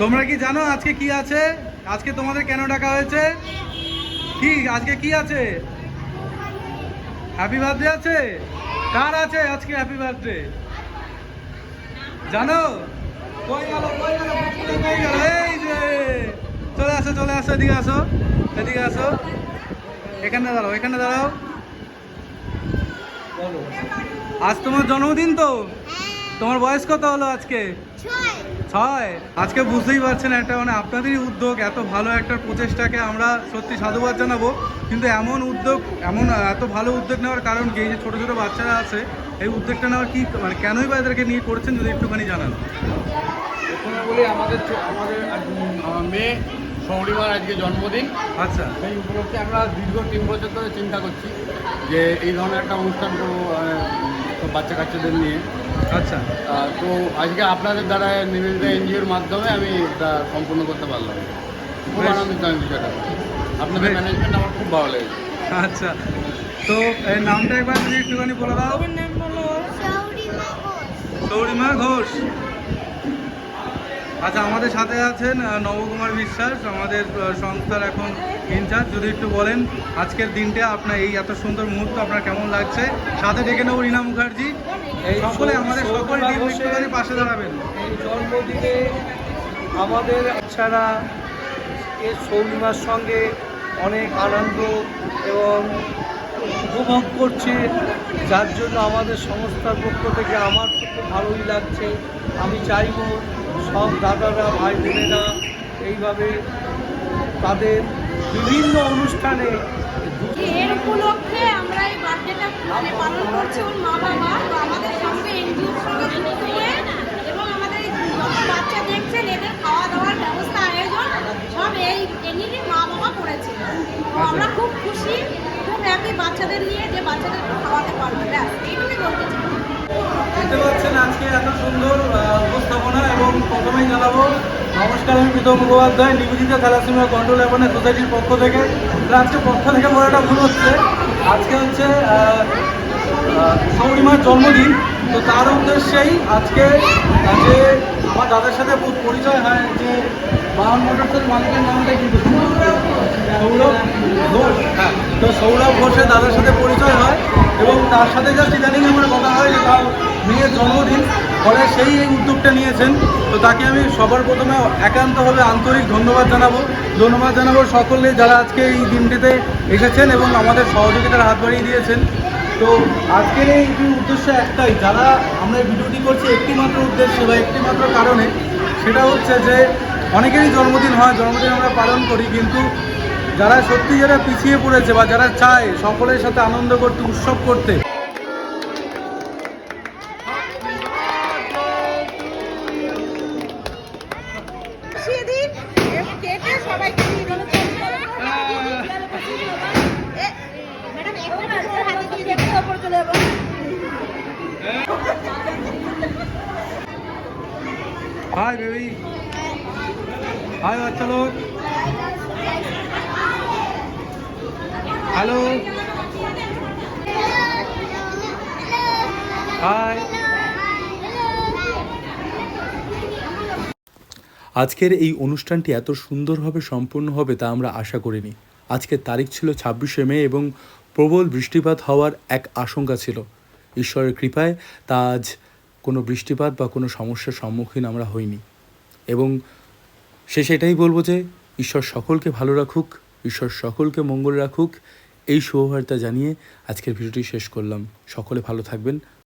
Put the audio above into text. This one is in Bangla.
তোমরা কি জানো আজকে কি আছে? আজকে তোমাদের কেন ডাকা হয়েছে? কি, আজকে কি আছে? হ্যাপি বার্থডে আছে? কার আছে আজকে হ্যাপি বার্থডে জানো? এই যে। চলে আসো চলে আসো, এদিকে আসো এদিকে আসো। এখানে দাঁড়াও এখানে দাঁড়াও। আজ তোমার জন্মদিন তো? তোমার বয়স কত হলো আজকে? ছয়। আজকে বুঝতেই পারছেন একটা মানে আপনাদেরই উদ্যোগ এত ভালো একটা প্রচেষ্টাকে আমরা সত্যি সাধুবাদ জানাব। কিন্তু এমন উদ্যোগ এমন এত ভালো উদ্যোগ নেওয়ার কারণ কি? যে ছোটো ছোটো বাচ্চারা আছে এই উদ্যোগটা নেওয়ার কি মানে কেনই বা এদেরকে নিয়ে করেছেন যদি একটুখানি জানান। প্রথমে বলি আমাদের আমাদের মেয়ে সৌরিমার আজকে জন্মদিন। আচ্ছা। সেই উপলক্ষে আমরা দীর্ঘ তিন বছর ধরে চিন্তা করছি যে এই ধরনের একটা অনুষ্ঠান সব বাচ্চা কাচ্চাদের নিয়ে। আচ্ছা। তো আজকে আপনাদের দ্বারা নিবেদিত এনজিওর মাধ্যমে আমি এটা সম্পূর্ণ করতে পারলাম। খুব আনন্দিত আমি বিষয়টা। আপনাদের ম্যানেজমেন্ট আমার খুব ভালো লেগেছে। আচ্ছা। তো এই নামটা একবার যদি একটুখানি বলে দাও। সৌরিমা ঘোষ। আচ্ছা আমাদের সাথে আছেন নবকুমার বিশ্বাস আমাদের সংস্থার এখন ইনচার্জ। যদি একটু বলেন আজকের দিনটা আপনার এই এত সুন্দর মুহূর্ত আপনার কেমন লাগছে? সাথে ডেকে নেব রীনা মুখার্জি। এই সকলে আমাদের সকল টিম একটুখানি পাশে দাঁড়াবেন। এই জন্মদিনে আমাদের বাচ্চারা এর সৌরিমার সঙ্গে অনেক আনন্দ এবং উপভোগ করছে, যার জন্য আমাদের সংস্থার পক্ষ থেকে আমার খুব ভালোই লাগছে। আমি চাইব সব দাদারা, ভাই বোনেরা এইভাবে তাদের বিভিন্ন অনুষ্ঠানে এর উপলক্ষে আমরা এই বার্থডেটা মানে পালন করছি ওর মা বাবা আমাদের সঙ্গে এনজিওর সঙ্গে যুক্ত হয়ে এবং আমাদের বাচ্চা দেখছেন, এদের খাওয়া দাওয়ার ব্যবস্থা, আয়োজন সব এই এনিরই মা বাবা করেছে। আমরা খুব খুশি। খুব হ্যাপি বাচ্চাদের নিয়ে যে বাচ্চাদের খাওয়াতে পারবে, ব্যাস, এইটুকুই বলতে দেখতে পাচ্ছেন আজকে এত সুন্দর উপস্থাপনা এবং প্রথমেই জানাব, নমস্কার আমি Pritam Mukhopadhyay, Nivedita thalassemia control awareness সোসাইটির পক্ষ থেকে। আজকে পক্ষ থেকে বলাটা ভুল হচ্ছে। আজকে হচ্ছে সৌরিমার জন্মদিন। তো তার উদ্দেশ্যেই আজকে যে দাদার সাথে পরিচয় হয় যে বাহন মোটরসের মালিকের নামটা কিন্তু সৌরভ ঘোষ। হ্যাঁ তো সৌরভ ঘোষের দাদার সাথে পরিচয় হয় এবং তার সাথে জাস্ট ইদানিং আমার কথা হয় যে তার মেয়ের জন্মদিন। ফলে সেই এই উদ্যোগটা নিয়েছেন। তো তাকে আমি সবার প্রথমে একান্তভাবে আন্তরিক ধন্যবাদ জানাব। ধন্যবাদ জানাব সকলে যারা আজকে এই দিনটিতে এসেছেন এবং আমাদের সহযোগিতার হাত বাড়িয়ে দিয়েছেন। তো আজকের এই উদ্দেশ্য একটাই, যারা আমরা ভিডিওটি করছি একটিমাত্র উদ্দেশ্যে বা একটিমাত্র কারণে, সেটা হচ্ছে যে অনেকেরই জন্মদিন হয়, জন্মদিন আমরা পালন করি, কিন্তু যারা সত্যি যারা পিছিয়ে পড়েছে বা যারা চায় সকলের সাথে আনন্দ করতে, উৎসব করতে সবাইকে চলে যাব। হাই বেবি হাই বাচ্চা আজকের এই অনুষ্ঠানটি এত সুন্দরভাবে সম্পূর্ণ হবে তা আমরা আশা করিনি। আজকের তারিখ ছিল ছাব্বিশে মে এবং প্রবল বৃষ্টিপাত হওয়ার এক আশঙ্কা ছিল। ঈশ্বরের কৃপায় তা আজ কোনো বৃষ্টিপাত বা কোনো সমস্যার সম্মুখীন আমরা হইনি। এবং সে সেটাই বলব যে, ঈশ্বর সকলকে ভালো রাখুক, ঈশ্বর সকলকে মঙ্গল রাখুক। এই শুভবার্তা জানিয়ে আজকের ভিডিওটি শেষ করলাম। সকলে ভালো থাকবেন।